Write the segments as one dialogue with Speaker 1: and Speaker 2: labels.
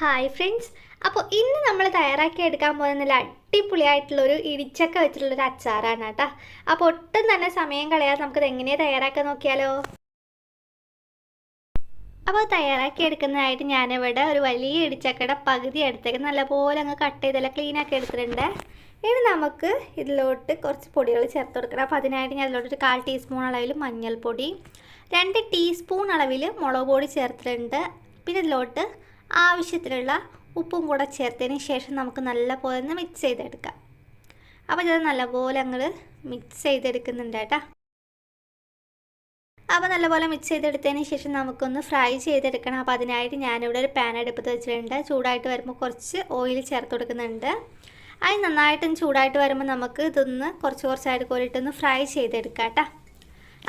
Speaker 1: Hi friends. അപ്പോൾ ഇന്ന് നമ്മൾ തയ്യാറാക്കി എടുക്കാൻ പോകുന്ന നല്ല അടിപൊളിയായിട്ടുള്ളൊരു ഇടിച്ചക്ക വെച്ചിട്ടുള്ളൊരു അച്ചാറാണ് കേട്ടോ. അപ്പോൾ ഒട്ടും തന്നെ സമയം കളയാതെ നമുക്കത് എങ്ങനെയാണ് തയ്യാറാക്കാൻ നോക്കിയാലോ? അപ്പോൾ തയ്യാറാക്കി എടുക്കുന്നതായിട്ട് ഞാനിവിടെ ഒരു വലിയ ഇടിച്ചക്കയുടെ പകുതി എടുത്തേക്ക് നല്ലപോലെ അങ്ങ് കട്ട് ചെയ്തെല്ലാം ക്ലീനാക്കി എടുത്തിട്ടുണ്ട്. ഇനി നമുക്ക് ഇതിലോട്ട് കുറച്ച് പൊടികൾ ചേർത്ത് കൊടുക്കണം. അപ്പോൾ അതിനായിട്ട് ഞാൻ ഇതിലോട്ട് ഒരു കാൽ ടീസ്പൂൺ അളവിൽ മഞ്ഞൾപ്പൊടി രണ്ട് ടീസ്പൂൺ അളവിൽ മുളക് പൊടി ചേർത്തിട്ടുണ്ട്. പിന്നെ ഇതിലോട്ട് ആവശ്യത്തിനുള്ള ഉപ്പും കൂടെ ചേർത്തതിന് ശേഷം നമുക്ക് നല്ല പോലെ ഒന്ന് മിക്സ് ചെയ്തെടുക്കാം. അപ്പോൾ ഇത് നല്ലപോലെ അങ്ങോട്ട് മിക്സ് ചെയ്തെടുക്കുന്നുണ്ട് കേട്ടോ. അപ്പോൾ നല്ലപോലെ മിക്സ് ചെയ്തെടുത്തതിന് ശേഷം നമുക്കൊന്ന് ഫ്രൈ ചെയ്തെടുക്കണം. അപ്പോൾ അതിനായിട്ട് ഞാനിവിടെ ഒരു പാൻ അടുപ്പത്ത് വെച്ചിട്ടുണ്ട്. ചൂടായിട്ട് വരുമ്പോൾ കുറച്ച് ഓയിൽ ചേർത്ത് കൊടുക്കുന്നുണ്ട്. അത് നന്നായിട്ടും ചൂടായിട്ട് വരുമ്പോൾ നമുക്ക് ഇതൊന്ന് കുറച്ച് കുറച്ചായിട്ട് കോരിട്ടൊന്ന് ഫ്രൈ ചെയ്തെടുക്കാം കേട്ടോ.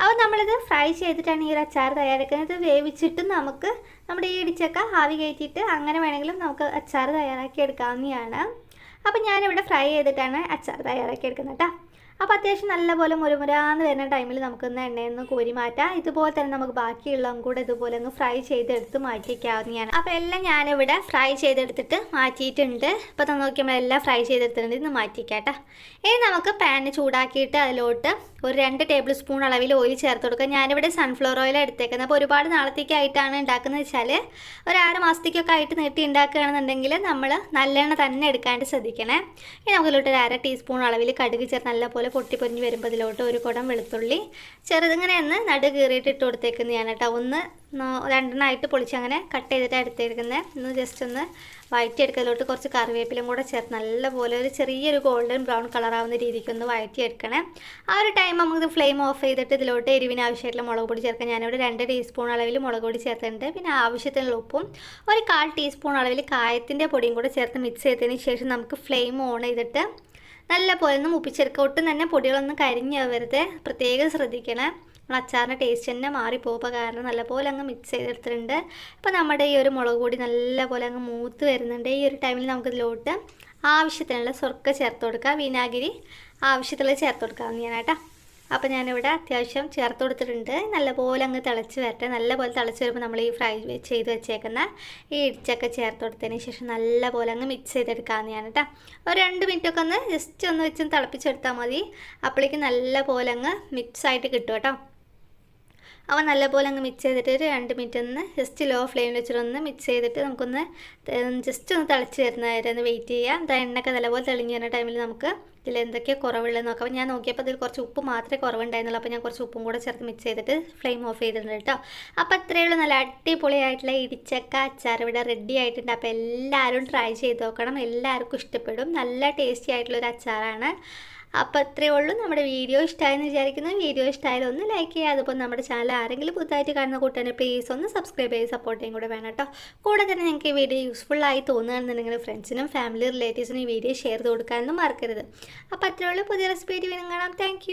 Speaker 1: അപ്പോൾ നമ്മളിത് ഫ്രൈ ചെയ്തിട്ടാണ് ഈ ഒരു അച്ചാർ തയ്യാറാക്കുന്നത്. വേവിച്ചിട്ട് നമുക്ക് നമ്മുടെ ഈ ഇടിച്ചക്ക ആവി കയറ്റിയിട്ട് അങ്ങനെ വേണമെങ്കിലും നമുക്ക് അച്ചാർ തയ്യാറാക്കി എടുക്കാവുന്നതാണ്. അപ്പോൾ ഞാനിവിടെ ഫ്രൈ ചെയ്തിട്ടാണ് അച്ചാർ തയ്യാറാക്കി എടുക്കുന്നത് കേട്ടോ. അപ്പോൾ അത്യാവശ്യം നല്ലപോലെ മുരമുരാന്ന് വരുന്ന ടൈമിൽ നമുക്കൊന്ന് എണ്ണയൊന്ന് കോരി മാറ്റാം. ഇതുപോലെ തന്നെ നമുക്ക് ബാക്കിയുള്ളതും കൂടെ ഇതുപോലെ ഒന്ന് ഫ്രൈ ചെയ്തെടുത്ത് മാറ്റിക്കാവുന്നതാണ് അപ്പോൾ എല്ലാം ഞാനിവിടെ ഫ്രൈ ചെയ്തെടുത്തിട്ട് മാറ്റിയിട്ടുണ്ട്. ഇപ്പോൾ തന്നെ നോക്കിയാൽ എല്ലാം ഫ്രൈ ചെയ്തെടുത്തിട്ടുണ്ട്. ഇന്ന് മാറ്റിക്കാട്ടോ ഇനി നമുക്ക് പാൻ ചൂടാക്കിയിട്ട് അതിലോട്ട് ഒരു രണ്ട് ടേബിൾ സ്പൂൺ അളവിൽ ഓയിൽ ചേർത്ത് കൊടുക്കുക ഞാനിവിടെ സൺഫ്ലവർ ഓയിൽ എടുത്തേക്കുന്നത്. അപ്പോൾ ഒരുപാട് നാളത്തേക്കായിട്ടാണ് ഉണ്ടാക്കുന്നത് വെച്ചാൽ ഒരു ആറ് മാസത്തേക്കൊക്കെ ആയിട്ട് നീട്ടി ഉണ്ടാക്കുകയാണെന്നുണ്ടെങ്കിൽ നമ്മൾ നല്ലെണ്ണ തന്നെ എടുക്കാണ്ട് ശ്രദ്ധിക്കണേ. ഇനി നമുക്കിലോട്ട് ഒരു അര ടീസ്പൂൺ അളവിൽ കടുക് ചേർത്ത് നല്ലപോലെ പൊട്ടി പൊരിഞ്ഞ് വരുമ്പോൾ ഇതിലോട്ട് ഒരു കുടം വെളുത്തുള്ളി ചെറുതിങ്ങനെ ഒന്ന് നടു കീറിയിട്ട് ഇട്ട് കൊടുത്തേക്കുന്നതാണ് കേട്ടോ. ഒന്ന് രണ്ടെണ്ണമായിട്ട് പൊളിച്ച് അങ്ങനെ കട്ട് ചെയ്തിട്ട് എടുത്തേക്കുന്നത്. ഒന്ന് ജസ്റ്റ് ഒന്ന് വഴറ്റിയെടുക്കലോട്ട് കുറച്ച് കറിവേപ്പിലും കൂടെ ചേർത്ത് നല്ലപോലെ ഒരു ചെറിയൊരു ഗോൾഡൻ ബ്രൗൺ കളറാവുന്ന രീതിക്ക് ഒന്ന് വഴറ്റിയെടുക്കണേ ആ ഒരു ടൈം നമുക്ക് ഫ്ലെയിം ഓഫ് ചെയ്തിട്ട് ഇതിലോട്ട് എരിവിന് ആവശ്യമായിട്ടുള്ള മുളക് പൊടി ചേർക്കാം. ഞാനിവിടെ രണ്ട് ടീസ്പൂൺ അളവിൽ മുളക് പൊടി ചേർത്തിട്ടുണ്ട്. പിന്നെ ആവശ്യത്തിനുള്ള ഉപ്പും ഒരു കാൽ ടീസ്പൂൺ അളവിൽ കായത്തിന്റെ പൊടിയും കൂടെ ചേർത്ത് മിക്സ് ചെയ്തതിന് ശേഷം നമുക്ക് ഫ്ലെയിം ഓൺ ചെയ്തിട്ട് നല്ല പോലെ ഒന്ന് മുപ്പിച്ചെടുക്കുക ഒട്ടും തന്നെ പൊടികളൊന്നും കരിഞ്ഞാവരുത്. പ്രത്യേകം ശ്രദ്ധിക്കണം. അച്ചാറിന്റെ ടേസ്റ്റ് തന്നെ മാറിപ്പോകുമ്പോൾ കാരണം നല്ലപോലെ അങ്ങ് മിക്സ് ചെയ്തെടുത്തിട്ടുണ്ട്. അപ്പോൾ നമ്മുടെ ഈ ഒരു മുളക് പൊടി നല്ലപോലെ അങ്ങ് മൂത്ത് വരുന്നുണ്ട്. ഈ ഒരു ടൈമിൽ നമുക്കിതിലോട്ട് ആവശ്യത്തിനുള്ള സ്വർക്ക ചേർത്ത് കൊടുക്കുക വിനാഗിരി ആവശ്യത്തിലുള്ള ചേർത്ത് കൊടുക്കാവുന്നതാണ് കേട്ടോ അപ്പോൾ ഞാനിവിടെ അത്യാവശ്യം ചേർത്ത് കൊടുത്തിട്ടുണ്ട്. നല്ലപോലെ അങ്ങ് തിളച്ച് വരട്ടെ. നല്ലപോലെ തിളച്ച് വരുമ്പോൾ നമ്മൾ ഈ ഫ്രൈ ചെയ്ത് വെച്ചേക്കുന്ന ഈ ഇടിച്ചൊക്കെ ചേർത്ത് കൊടുത്തതിന് ശേഷം നല്ലപോലെ അങ്ങ് മിക്സ് ചെയ്തെടുക്കാമെന്ന് ഞാൻ കേട്ടോ. ഒരു രണ്ട് മിനിറ്റൊക്കെ ഒന്ന് ജസ്റ്റ് ഒന്ന് വെച്ച് തിളപ്പിച്ചെടുത്താൽ മതി. അപ്പോഴേക്ക് നല്ലപോലെ അങ്ങ് മിക്സ് ആയിട്ട് കിട്ടും കേട്ടോ. അവ നല്ലപോലെ അങ്ങ് മിക്സ് ചെയ്തിട്ട് ഒരു രണ്ട് മിനിറ്റ് ഒന്ന് ജസ്റ്റ് ലോ ഫ്ലെയിമിൽ വെച്ചിട്ടൊന്ന് മിക്സ് ചെയ്തിട്ട് നമുക്കൊന്ന് ജസ്റ്റ് ഒന്ന് തിളച്ച് തരുന്നവരെ ഒന്ന് വെയിറ്റ് ചെയ്യാം. ദാ എണ്ണയൊക്കെ നല്ലപോലെ തെളിഞ്ഞ് വരുന്ന ടൈമിൽ നമുക്ക് ഇതിൽ എന്തൊക്കെയാണ് കുറവുള്ളത് നോക്കാം. അപ്പോൾ ഞാൻ നോക്കിയപ്പോൾ ഇതിൽ കുറച്ച് ഉപ്പ് മാത്രമേ കുറവുണ്ടായിരുന്നുള്ളൂ. അപ്പോൾ ഞാൻ കുറച്ച് ഉപ്പും കൂടെ ചേർത്ത് മിക്സ് ചെയ്തിട്ട് ഫ്ലെയിം ഓഫ് ചെയ്തിട്ടുണ്ട് കേട്ടോ. അപ്പോൾ അത്രയേ ഉള്ളൂ. നല്ല അടിപൊളിയായിട്ടുള്ള ഇടിച്ചക്ക അച്ചാർ ഇവിടെ റെഡി ആയിട്ടുണ്ട്. അപ്പോൾ എല്ലാവരും ട്രൈ ചെയ്ത് നോക്കണം. എല്ലാവർക്കും ഇഷ്ടപ്പെടും. നല്ല ടേസ്റ്റി ആയിട്ടുള്ളൊരു അച്ചാറാണ്. അപ്പോൾ അത്രയേ ഉള്ളൂ. നമ്മുടെ വീഡിയോ ഇഷ്ടമായെന്ന് വിചാരിക്കുന്നു. വീഡിയോ ഇഷ്ടമായാലും ഒന്ന് ലൈക്ക് ചെയ്യുക. അതുപോലെ നമ്മുടെ ചാനൽ ആരെങ്കിലും പുതുതായിട്ട് കാണുന്ന കൂട്ടുകാരെ പ്ലീസ് ഒന്ന് സബ്സ്ക്രൈബ് ചെയ്ത് സപ്പോർട്ട് കൂടെ വേണം കേട്ടോ. കൂടെ തന്നെ നിങ്ങൾക്ക് ഈ വീഡിയോ യൂസ്ഫുൾ ആയി തോന്നുകയാണെന്നുണ്ടെങ്കിൽ ഫ്രണ്ട്സിനും ഫാമിലി റിലേറ്റീവ്സിനും ഈ വീഡിയോ ഷെയർ ചെയ്ത് കൊടുക്കാനൊന്നും മറക്കരുത്. അപ്പോൾ അത്രയേ ഉള്ളൂ. പുതിയ റെസിപ്പി ആയിട്ട് വീണ്ടും കാണാം. താങ്ക്